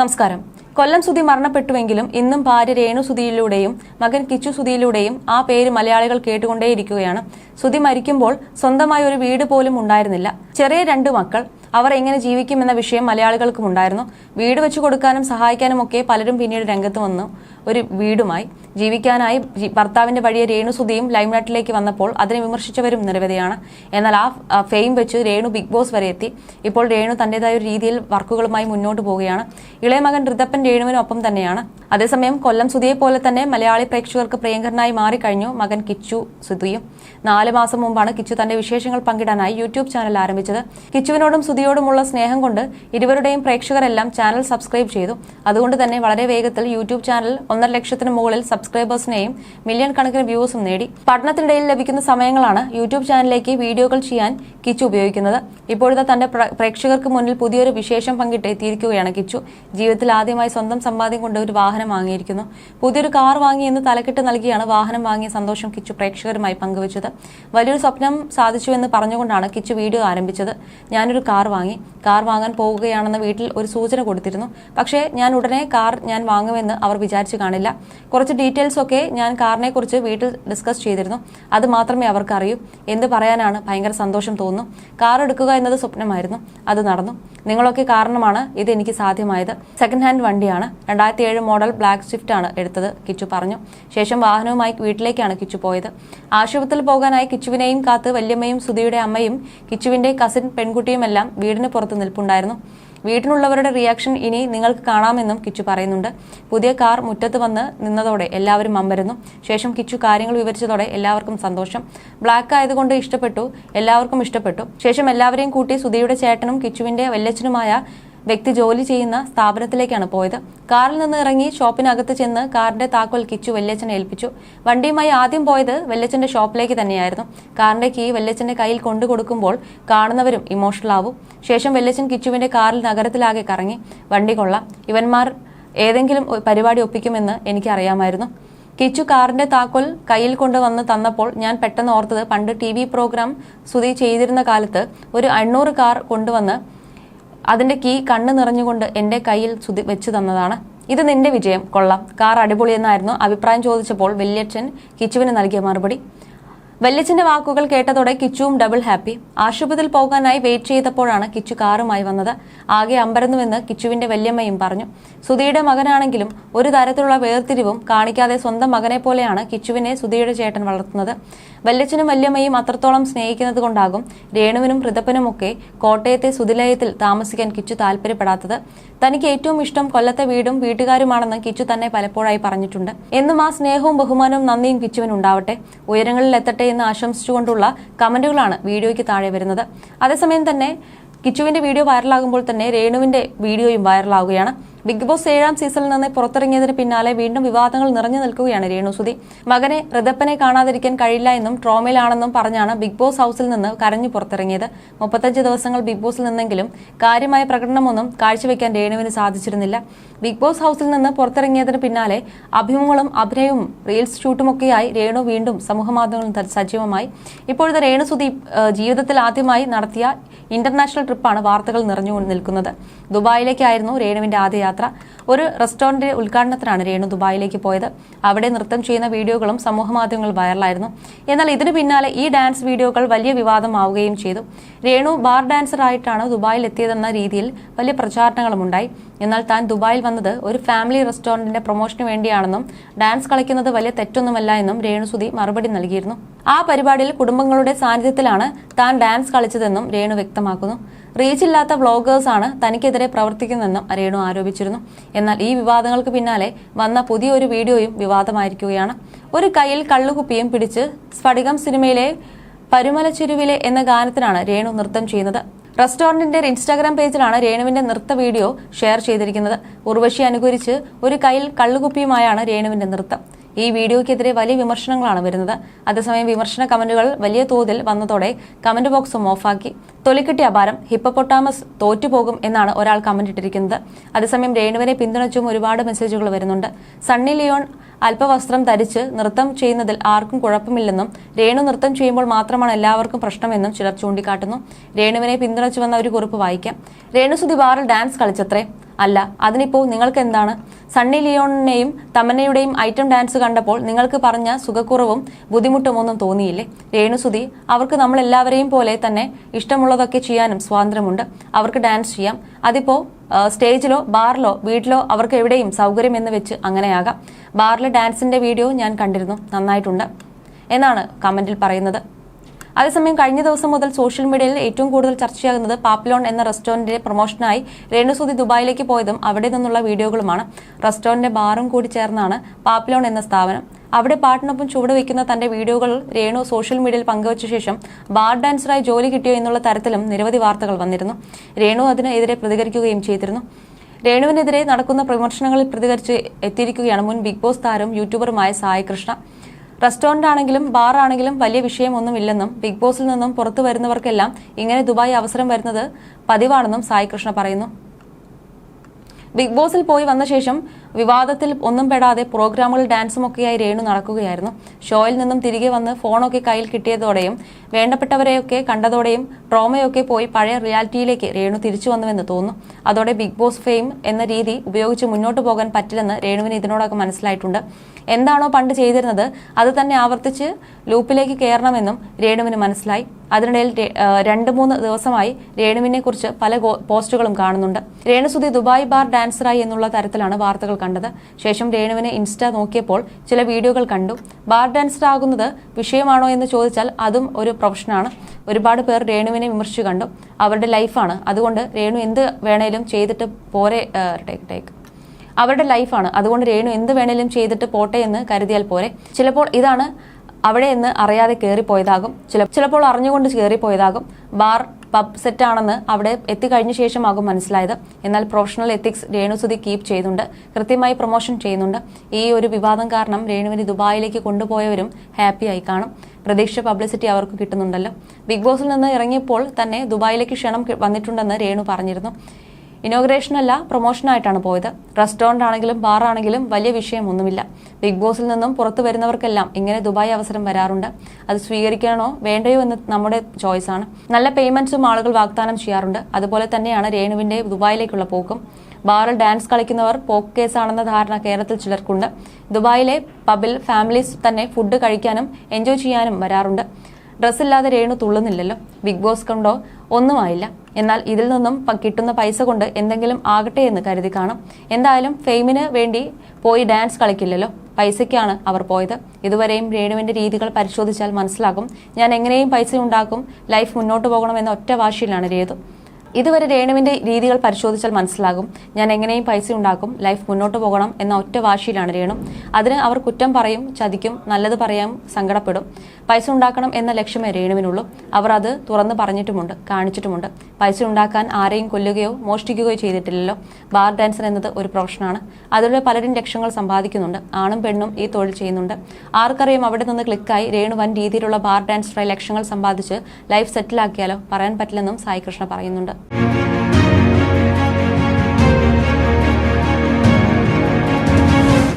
നമസ്കാരം. കൊല്ലം സുധി മരണപ്പെട്ടുവെങ്കിലും ഇന്നും ഭാര്യ രേണു സുധിയിലൂടെയും മകൻ കിച്ചു സുധിയിലൂടെയും ആ പേര് മലയാളികൾ കേട്ടുകൊണ്ടേയിരിക്കുകയാണ്. സുധി മരിക്കുമ്പോൾ സ്വന്തമായി ഒരു വീട് പോലും ഉണ്ടായിരുന്നില്ല. ചെറിയ രണ്ട് മക്കൾ. അവർ എങ്ങനെ ജീവിക്കുമെന്ന വിഷയം മലയാളികൾക്കും ഉണ്ടായിരുന്നു. വീട് വെച്ചു കൊടുക്കാനും സഹായിക്കാനും ഒക്കെ പലരും പിന്നീട് രംഗത്ത് വന്നു. ഒരു വീടുമായി ജീവിക്കാനായി ഭർത്താവിന്റെ വഴിയെ രേണു സുധിയും ലൈംലൈറ്റിലേക്ക് വന്നപ്പോൾ അതിനെ വിമർശിച്ചവരും നിരവധിയാണ്. എന്നാൽ ആ ഫെയിം വെച്ച് രേണു ബിഗ് ബോസ് വരെ എത്തി. ഇപ്പോൾ രേണു തന്റേതായ ഒരു രീതിയിൽ വർക്കുകളുമായി മുന്നോട്ട് പോവുകയാണ്. ഇളയ മകൻ ഋതപ്പൻ രേണുവിനൊപ്പം തന്നെയാണ്. അതേസമയം കൊല്ലം സുധിയെ പോലെ തന്നെ മലയാളി പ്രേക്ഷകർക്ക് പ്രിയങ്കരനായി മാറിക്കഴിഞ്ഞു മകൻ കിച്ചു സുധിയും നാല് മാസം മുമ്പാണ് കിച്ചു തന്റെ വിശേഷങ്ങൾ പങ്കിടാനായി യൂട്യൂബ് ചാനൽ ആരംഭിച്ചത്. കിച്ചുവിനോടും സുധിയോടുമുള്ള സ്നേഹം കൊണ്ട് ഇരുവരുടെയും പ്രേക്ഷകരെല്ലാം ചാനൽ സബ്സ്ക്രൈബ് ചെയ്തു. അതുകൊണ്ട് തന്നെ വളരെ വേഗത്തിൽ യൂട്യൂബ് ചാനൽ ഒന്നര ലക്ഷത്തിന് മുകളിൽ സബ്സ്ക്രൈബേഴ്സിനെയും മില്യൺ കണക്കിന് വ്യൂസും നേടി. പഠനത്തിനിടയിൽ ലഭിക്കുന്ന സമയങ്ങളാണ് യൂട്യൂബ് ചാനലിലേക്ക് വീഡിയോകൾ ചെയ്യാൻ കിച്ചു ഉപയോഗിക്കുന്നത്. ഇപ്പോഴത്തെ തന്റെ പ്രേക്ഷകർക്ക് മുന്നിൽ പുതിയൊരു വിശേഷം പങ്കിട്ട് എത്തിയിരിക്കുകയാണ് കിച്ചു. ജീവിതത്തിൽ ആദ്യമായി സ്വന്തം സമ്പാദ്യം കൊണ്ട് ഒരു വാഹനം വാങ്ങിയിരിക്കുന്നു. പുതിയൊരു കാർ വാങ്ങി എന്ന് തലക്കെട്ട് നൽകിയാണ് വാഹനം വാങ്ങിയ സന്തോഷം കിച്ചു പ്രേക്ഷകരുമായി പങ്കുവച്ചത്. വലിയൊരു സ്വപ്നം സാധിച്ചു സാധിച്ചുവെന്ന് പറഞ്ഞുകൊണ്ടാണ് കിച്ചു വീഡിയോ ആരംഭിച്ചത്. ഞാനൊരു കാർ വാങ്ങി. കാർ വാങ്ങാൻ പോവുകയാണെന്ന് വീട്ടിൽ ഒരു സൂചന കൊടുത്തിരുന്നു. പക്ഷേ ഞാൻ ഉടനെ കാർ ഞാൻ വാങ്ങുമെന്ന് അവർ വിചാരിച്ചു കാണില്ല. കുറച്ച് ഡീറ്റെയിൽസ് ഒക്കെ ഞാൻ കാറിനെ കുറിച്ച് വീട്ടിൽ ഡിസ്കസ് ചെയ്തിരുന്നു. അത് മാത്രമേ അവർക്ക് അറിയൂ. എന്ത് പറയാനാണ് ഭയങ്കര സന്തോഷം തോന്നുന്നു. കാർ എടുക്കുക എന്നത് സ്വപ്നമായിരുന്നു. അത് നടന്നു. നിങ്ങളൊക്കെ കാരണമാണ് ഇത് എനിക്ക് സാധ്യമായത്. സെക്കൻഡ് ഹാൻഡ് വണ്ടിയാണ്. രണ്ടായിരത്തി ഏഴ് മോഡൽ ബ്ലാക്ക് സ്വിഫ്റ്റ് ആണ് എടുത്തത് കിച്ചു പറഞ്ഞു. ശേഷം വാഹനവുമായി വീട്ടിലേക്കാണ് കിച്ചു പോയത്. ആശുപത്രിയിൽ പോകാനായി കിച്ചുവിനെയും കാത്ത് വല്യമ്മയും സുധിയുടെ അമ്മയും കിച്ചുവിന്റെ കസിൻ പെൺകുട്ടിയുമെല്ലാം വീടിന് പുറത്ത് നിൽപ്പുണ്ടായിരുന്നു. വീട്ടിനുള്ളവരുടെ റിയാക്ഷൻ ഇനി നിങ്ങൾക്ക് കാണാമെന്നും കിച്ചു പറയുന്നുണ്ട്. പുതിയ കാർ മുറ്റത്ത് വന്ന് നിന്നതോടെ എല്ലാവരും അമ്പരുന്നു ശേഷം കിച്ചു കാര്യങ്ങൾ വിവരിച്ചതോടെ എല്ലാവർക്കും സന്തോഷം. ബ്ലാക്ക് ആയതുകൊണ്ട് ഇഷ്ടപ്പെട്ടു. എല്ലാവർക്കും ഇഷ്ടപ്പെട്ടു. ശേഷം എല്ലാവരെയും കൂട്ടി സുധിയുടെ ചേട്ടനും കിച്ചുവിന്റെ വല്യച്ഛനുമായ വ്യക്തി ജോലി ചെയ്യുന്ന സ്ഥാപനത്തിലേക്കാണ് പോയത്. കാറിൽ നിന്ന് ഇറങ്ങി ഷോപ്പിനകത്ത് ചെന്ന് കാറിന്റെ താക്കോൽ കിച്ചു വെല്ലച്ചനെ ഏൽപ്പിച്ചു. വണ്ടിയുമായി ആദ്യം പോയത് വെല്ലച്ചന്റെ ഷോപ്പിലേക്ക് തന്നെയായിരുന്നു. കാറിന്റെ കീ വെല്ലച്ചന്റെ കയ്യിൽ കൊണ്ടു കൊടുക്കുമ്പോൾ കാണുന്നവരും ഇമോഷണൽ ആവും. ശേഷം വെല്ലച്ചൻ കിച്ചുവിന്റെ കാറിൽ നഗരത്തിലാകെ കറങ്ങി. വണ്ടി കൊള്ളാം. ഇവന്മാർ ഏതെങ്കിലും പരിപാടി ഒപ്പിക്കുമെന്ന് എനിക്കറിയാമായിരുന്നു. കിച്ചു കാറിന്റെ താക്കോൽ കയ്യിൽ കൊണ്ടുവന്ന് തന്നപ്പോൾ ഞാൻ പെട്ടെന്ന് ഓർത്തത് പണ്ട് ടി പ്രോഗ്രാം സുധി ചെയ്തിരുന്ന കാലത്ത് ഒരു അണ്ണൂറ് കാർ കൊണ്ടുവന്ന് അതിന്റെ കീ കണ്ണു നിറഞ്ഞുകൊണ്ട് എന്റെ കയ്യിൽ സുതി വെച്ചു തന്നതാണ്. ഇത് നിന്റെ വിജയം. കൊള്ളാം. കാർ അടിപൊളിയെന്നായിരുന്നു അഭിപ്രായം ചോദിച്ചപ്പോൾ വല്യച്ഛൻ കിച്ചുവിന് നൽകിയ മറുപടി. വല്യച്ഛന്റെ വാക്കുകൾ കേട്ടതോടെ കിച്ചുവും ഡബിൾ ഹാപ്പി. ആശുപത്രിയിൽ പോകാനായി വെയിറ്റ് ചെയ്തപ്പോഴാണ് കിച്ചു കാറുമായി വന്നത്. ആകെ അമ്പരന്നുവെന്ന് കിച്ചുവിന്റെ വല്യമ്മയും പറഞ്ഞു. സുധിയുടെ മകനാണെങ്കിലും ഒരു തരത്തിലുള്ള വേർതിരിവും കാണിക്കാതെ സ്വന്തം മകനെ പോലെയാണ് കിച്ചുവിനെ സുധിയുടെ ചേട്ടൻ വളർത്തുന്നത്. വല്യച്ഛനും വല്യമ്മയും അത്രത്തോളം സ്നേഹിക്കുന്നത് കൊണ്ടാകും രേണുവിനും ഋതപ്പനുമൊക്കെ കോട്ടയത്തെ സുതിലയത്തിൽ താമസിക്കാൻ കിച്ചു താല്പര്യപ്പെടാത്തത്. തനിക്ക് ഏറ്റവും ഇഷ്ടം കൊല്ലത്തെ വീടും വീട്ടുകാരുമാണെന്ന് കിച്ചു തന്നെ പലപ്പോഴായി പറഞ്ഞിട്ടുണ്ട്. എന്നും ആ സ്നേഹവും ബഹുമാനവും നന്ദിയും കിച്ചുവിന് ഉണ്ടാവട്ടെ ഉയരങ്ങളിൽ എന്ന് ആശംസിച്ചുകൊണ്ടുള്ള കമന്റുകളാണ് വീഡിയോയ്ക്ക് താഴെ വരുന്നത്. അതേസമയം തന്നെ കിച്ചുവിന്റെ വീഡിയോ വൈറലാകുമ്പോൾ തന്നെ രേണുവിന്റെ വീഡിയോയും വൈറലാവുകയാണ് ബിഗ് ബോസ് ഏഴാം സീസണിൽ നിന്ന് പുറത്തിറങ്ങിയതിന് പിന്നാലെ വീണ്ടും വിവാദങ്ങൾ നിറഞ്ഞു നിൽക്കുകയാണ് രേണു സുധി. മകനെ ഋതപ്പനെ കാണാതിരിക്കാൻ കഴിയില്ല എന്നും ട്രോമയിലാണെന്നും പറഞ്ഞാണ് ബിഗ് ബോസ് ഹൌസിൽ നിന്ന് കരഞ്ഞു പുറത്തിറങ്ങിയത്. മുപ്പത്തഞ്ച് ദിവസങ്ങൾ ബിഗ് ബോസിൽ നിന്നെങ്കിലും കാര്യമായ പ്രകടനമൊന്നും കാഴ്ചവെക്കാൻ രേണുവിന് സാധിച്ചിരുന്നില്ല. ബിഗ് ബോസ് ഹൌസിൽ നിന്ന് പുറത്തിറങ്ങിയതിന് പിന്നാലെ അഭിമുഖങ്ങളും അഭിനയവും റീൽസ് ഷൂട്ടുമൊക്കെയായി രേണു വീണ്ടും സമൂഹമാധ്യമങ്ങളിൽ സജീവമായി. ഇപ്പോഴത്തെ രേണു സുധി ജീവിതത്തിൽ ആദ്യമായി നടത്തിയ ഇന്റർനാഷണൽ ട്രിപ്പാണ് വാർത്തകൾ നിറഞ്ഞു നിൽക്കുന്നത്. ദുബായിലേക്കായിരുന്നു രേണുവിന്റെ ആദ്യ യാത്ര. ഒരു റെസ്റ്റോറന്റ് ഉദ്ഘാടനത്തിനാണ് രേണു ദുബായിലേക്ക് പോയത്. അവിടെ നൃത്തം ചെയ്യുന്ന വീഡിയോകളും സമൂഹമാധ്യമങ്ങളിൽ വൈറലായിരുന്നു. എന്നാൽ ഇതിനു പിന്നാലെ ഈ ഡാൻസ് വീഡിയോകൾ വലിയ വിവാദമാവുകയും ചെയ്തു. രേണു ബാർ ഡാൻസറായിട്ടാണ് ദുബായിൽ എത്തിയതെന്ന രീതിയിൽ വലിയ പ്രചാരണങ്ങളും ഉണ്ടായി എന്നാൽ താൻ ദുബായിൽ വന്നത് ഒരു ഫാമിലി റെസ്റ്റോറന്റിന്റെ പ്രൊമോഷന് വേണ്ടിയാണെന്നും ഡാൻസ് കളിക്കുന്നത് വലിയ തെറ്റൊന്നുമല്ല എന്നും രേണുസുതി മറുപടി നൽകിയിരുന്നു. ആ പരിപാടിയിൽ കുടുംബങ്ങളുടെ സാന്നിധ്യത്തിലാണ് താൻ ഡാൻസ് കളിച്ചതെന്നും രേണു വ്യക്തമാക്കുന്നു. റീച്ചില്ലാത്ത ആണ് തനിക്കെതിരെ പ്രവർത്തിക്കുന്നതെന്നും രേണു ആരോപിച്ചിരുന്നു. എന്നാൽ ഈ വിവാദങ്ങൾക്ക് പിന്നാലെ വന്ന പുതിയൊരു വീഡിയോയും വിവാദമായിരിക്കുകയാണ്. ഒരു കയ്യിൽ കള്ളുകുപ്പിയും പിടിച്ച് സ്ഫടികം സിനിമയിലെ പരുമലച്ചെരുവിലെ എന്ന ഗാനത്തിനാണ് രേണു നൃത്തം ചെയ്യുന്നത്. റെസ്റ്റോറന്റിന്റെ ഇൻസ്റ്റാഗ്രാം പേജിലാണ് രേണുവിന്റെ നൃത്ത വീഡിയോ ഷെയർ ചെയ്തിരിക്കുന്നത്. ഉർവശി അനുകരിച്ച് ഒരു കയ്യിൽ കള്ളുകുപ്പിയുമായാണ് രേണുവിന്റെ നൃത്തം. ഈ വീഡിയോയ്ക്കെതിരെ വലിയ വിമർശനങ്ങളാണ് വരുന്നത്. അതേസമയം വിമർശന കമന്റുകൾ വലിയ തോതിൽ വന്നതോടെ കമന്റ് ബോക്സും ഓഫാക്കി. തൊലിക്കെട്ടി അപാരം ഹിപ്പപ്പൊട്ടാമസ് തോറ്റുപോകും എന്നാണ് ഒരാൾ കമന്റ് ഇട്ടിരിക്കുന്നത്. അതേസമയം രേണുവിനെ പിന്തുണച്ചും ഒരുപാട് മെസ്സേജുകൾ വരുന്നുണ്ട്. സണ്ണി ലിയോൺ അല്പവസ്ത്രം ധരിച്ച് നൃത്തം ചെയ്യുന്നതിൽ ആർക്കും കുഴപ്പമില്ലെന്നും രേണു നൃത്തം ചെയ്യുമ്പോൾ മാത്രമാണ് എല്ലാവർക്കും പ്രശ്നമെന്നും ചിലർ ചൂണ്ടിക്കാട്ടുന്നു. രേണുവിനെ പിന്തുണച്ചു വന്ന ഒരു കുറിപ്പ് വായിക്കാം. രേണുസുതി ബാറിൽ ഡാൻസ് കളിച്ചത്രേ? അല്ല അതിനിപ്പോൾ നിങ്ങൾക്ക് എന്താണ് സണ്ണി ലിയോണിനെയും തമന്നയുടെയും ഐറ്റം ഡാൻസ് കണ്ടപ്പോൾ നിങ്ങൾക്ക് പറഞ്ഞ സുഖക്കുറവും ബുദ്ധിമുട്ടും ഒന്നും തോന്നിയില്ലേ? രേണുസുതി അവർക്ക് നമ്മൾ എല്ലാവരെയും പോലെ തന്നെ ഇഷ്ടമുള്ളതൊക്കെ ചെയ്യാനും സ്വാതന്ത്ര്യമുണ്ട്. അവർക്ക് ഡാൻസ് ചെയ്യാം. അതിപ്പോ സ്റ്റേജിലോ ബാറിലോ വീട്ടിലോ അവർക്ക് എവിടെയും സൗകര്യം എന്ന് വെച്ച് അങ്ങനെയാകാം. ബാറിലെ ഡാൻസിന്റെ വീഡിയോ ഞാൻ കണ്ടിരുന്നു. നന്നായിട്ടുണ്ട്. എന്നാണ് കമന്റിൽ പറയുന്നത്. അതേസമയം കഴിഞ്ഞ ദിവസം മുതൽ സോഷ്യൽ മീഡിയയിൽ ഏറ്റവും കൂടുതൽ ചർച്ചയാകുന്നത് പാപ്ലോൺ എന്ന റെസ്റ്റോറന്റിന്റെ പ്രൊമോഷനായി രേണുസുതി ദുബായിലേക്ക് പോയതും അവിടെ നിന്നുള്ള വീഡിയോകളുമാണ്. റെസ്റ്റോറന്റിന്റെ ബാറും കൂടി ചേർന്നാണ് പാപ്ലോൺ എന്ന സ്ഥാപനം. അവിടെ പാട്ടിനൊപ്പം ചുവട് വയ്ക്കുന്ന തന്റെ വീഡിയോകൾ രേണു സോഷ്യൽ മീഡിയയിൽ പങ്കുവച്ച ശേഷം ബാർ ഡാൻസറായി ജോലി കിട്ടിയോ എന്നുള്ള തരത്തിലും നിരവധി വാർത്തകൾ വന്നിരുന്നു. രേണു അതിനെതിരെ പ്രതികരിക്കുകയും ചെയ്തിരുന്നു. രേണുവിനെതിരെ നടക്കുന്ന വിമർശനങ്ങളിൽ പ്രതികരിച്ച് എത്തിയിരിക്കുകയാണ് മുൻ ബിഗ് ബോസ് താരം യൂട്യൂബറുമായ സായി കൃഷ്ണ. റെസ്റ്റോറന്റ് ആണെങ്കിലും ബാർ ആണെങ്കിലും വലിയ വിഷയമൊന്നുമില്ലെന്നും ബിഗ് ബോസിൽ നിന്നും പുറത്തു വരുന്നവർക്കെല്ലാം ഇങ്ങനെ ദുബായ് അവസരം വരുന്നത് പതിവാണെന്നും സായി കൃഷ്ണ പറയുന്നു. ബിഗ് ബോസിൽ പോയി വന്ന ശേഷം വിവാദത്തിൽ ഒന്നും പെടാതെ പ്രോഗ്രാമുകൾ ഡാൻസും ഒക്കെയായി രേണു നടക്കുകയായിരുന്നു. ഷോയിൽ നിന്നും തിരികെ വന്ന് ഫോണൊക്കെ കയ്യിൽ കിട്ടിയതോടെയും വേണ്ടപ്പെട്ടവരെയൊക്കെ കണ്ടതോടെയും ട്രോമയൊക്കെ പോയി പഴയ റിയാലിറ്റിയിലേക്ക് രേണു തിരിച്ചു വന്നുവെന്ന് തോന്നുന്നു. അതോടെ ബിഗ് ബോസ് ഫെയിം എന്ന രീതി ഉപയോഗിച്ച് മുന്നോട്ട് പോകാൻ പറ്റില്ലെന്ന് രേണുവിന് ഇതിനോടൊക്കെ മനസ്സിലായിട്ടുണ്ട്. എന്താണോ പണ്ട് ചെയ്തിരുന്നത് അത് തന്നെ ആവർത്തിച്ച് ലൂപ്പിലേക്ക് കയറണമെന്നും രേണുവിന് മനസ്സിലായി. അതിനിടയിൽ രണ്ട് മൂന്ന് ദിവസമായി രേണുവിനെ കുറിച്ച് പല പോസ്റ്റുകളും കാണുന്നുണ്ട്. രേണുസുതി ദുബായ് ബാർ ഡാൻസറായി എന്നുള്ള തരത്തിലാണ് വാർത്തകൾ കണ്ടത്. ശേഷം രേണുവിനെ ഇൻസ്റ്റ നോക്കിയപ്പോൾ ചില വീഡിയോകൾ കണ്ടു. ബാർ ഡാൻസർ ആകുന്നത് വിഷയമാണോ എന്ന് ചോദിച്ചാൽ അതും ഒരു പ്രൊഫഷനാണ് ഒരുപാട് പേർ രേണുവിനെ വിമർശിച്ചു കണ്ടു. അവരുടെ ലൈഫാണ് അതുകൊണ്ട് രേണു എന്ത് വേണേലും ചെയ്തിട്ട് പോരെ ടേക്ക് ടേക്ക്. അവരുടെ ലൈഫാണ് അതുകൊണ്ട് രേണു എന്ത് വേണേലും ചെയ്തിട്ട് പോട്ടെ എന്ന് കരുതിയാൽ പോരെ. ചിലപ്പോൾ ഇതാണ് അവിടെ എന്ന് അറിയാതെ കയറിപ്പോയതാകും ചില ചിലപ്പോൾ അറിഞ്ഞുകൊണ്ട് കയറിപ്പോയതാകും ബാർ പബ് സെറ്റാണെന്ന് അവിടെ എത്തിക്കഴിഞ്ഞ ശേഷമാകും മനസ്സിലായത്. എന്നാൽ പ്രൊഫഷണൽ എത്തിക്സ് രേണുസുതി കീപ്പ് ചെയ്യുന്നുണ്ട് കൃത്യമായി പ്രൊമോഷൻ ചെയ്യുന്നുണ്ട്. ഈ ഒരു വിവാദം കാരണം രേണുവിനെ ദുബായിലേക്ക് കൊണ്ടുപോയവരും ഹാപ്പിയായി കാണും. പ്രതീക്ഷ പബ്ലിസിറ്റി അവർക്ക് കിട്ടുന്നുണ്ടല്ലോ. ബിഗ് ബോസിൽ നിന്ന് ഇറങ്ങിയപ്പോൾ തന്നെ ദുബായിലേക്ക് ക്ഷണം വന്നിട്ടുണ്ടെന്ന് രേണു പറഞ്ഞിരുന്നു. ഇനോഗ്രേഷൻ അല്ല പ്രൊമോഷനായിട്ടാണ് പോയത്. റെസ്റ്റോറന്റ് ആണെങ്കിലും ബാർ ആണെങ്കിലും വലിയ വിഷയമൊന്നുമില്ല. ബിഗ് ബോസിൽ നിന്നും പുറത്തു വരുന്നവർക്കെല്ലാം ഇങ്ങനെ ദുബായ് അവസരം വരാറുണ്ട്. അത് സ്വീകരിക്കണോ വേണ്ടയോ എന്ന് നമ്മുടെ ചോയ്സ് ആണ്. നല്ല പേയ്മെന്റ്സും ആളുകൾ വാഗ്ദാനം ചെയ്യാറുണ്ട്. അതുപോലെ തന്നെയാണ് രേണുവിന്റെ ദുബായിലേക്കുള്ള പോക്കും. ബാറിൽ ഡാൻസ് കളിക്കുന്നവർ പോക്ക് കേസാണെന്ന ധാരണ കേരളത്തിൽ ചിലർക്കുണ്ട്. ദുബായിലെ പബിൽ ഫാമിലീസ് തന്നെ ഫുഡ് കഴിക്കാനും എൻജോയ് ചെയ്യാനും വരാറുണ്ട്. ഡ്രസ്സില്ലാതെ രേണു തുള്ളുന്നില്ലല്ലോ. ബിഗ് ബോസ് കൊണ്ടോ ഒന്നുമായില്ല. എന്നാൽ ഇതിൽ നിന്നും കിട്ടുന്ന പൈസ കൊണ്ട് എന്തെങ്കിലും ആകട്ടെ എന്ന് കരുതി കാണും. എന്തായാലും ഫെയിമിന് വേണ്ടി പോയി ഡാൻസ് കളിക്കില്ലല്ലോ. പൈസയ്ക്കാണ് അവർ പോയത്. ഇതുവരെയും രേണുവിന്റെ രീതികൾ പരിശോധിച്ചാൽ മനസ്സിലാകും. ഞാൻ എങ്ങനെയും പൈസ ഉണ്ടാക്കും. ലൈഫ് മുന്നോട്ട് പോകണമെന്ന ഒറ്റ വാശിയിലാണ് രേതു. ഇതുവരെ രേണുവിന്റെ രീതികൾ പരിശോധിച്ചാൽ മനസ്സിലാകും. ഞാൻ എങ്ങനെയും പൈസ ഉണ്ടാക്കും. ലൈഫ് മുന്നോട്ട് പോകണം എന്ന ഒറ്റ വാശിയിലാണ് രേണു. അതിന് അവർ കുറ്റം പറയും ചതിക്കും നല്ലത് പറയാം സങ്കടപ്പെടും. പൈസ ഉണ്ടാക്കണം എന്ന ലക്ഷ്യമേ രേണുവിനുള്ളൂ. അവർ അത് തുറന്ന് പറഞ്ഞിട്ടുമുണ്ട് കാണിച്ചിട്ടുമുണ്ട്. പൈസ ഉണ്ടാക്കാൻ ആരെയും കൊല്ലുകയോ മോഷ്ടിക്കുകയോ ചെയ്തിട്ടില്ലല്ലോ. ബാർ ഡാൻസർ എന്നത് ഒരു പ്രൊഫഷനാണ്. അതിലൂടെ പലരും ലക്ഷങ്ങൾ സമ്പാദിക്കുന്നുണ്ട്. ആണും പെണ്ണും ഈ തൊഴിൽ ചെയ്യുന്നുണ്ട്. ആർക്കറിയാം അവിടെ നിന്ന് ക്ലിക്കായി രേണു വൻ രീതിയിലുള്ള ബാർ ഡാൻസറായി ലക്ഷങ്ങൾ സമ്പാദിച്ച് ലൈഫ് സെറ്റിലാക്കിയാലോ? പറയാൻ പറ്റില്ലെന്നും സായികൃഷ്ണ പറയുന്നുണ്ട്.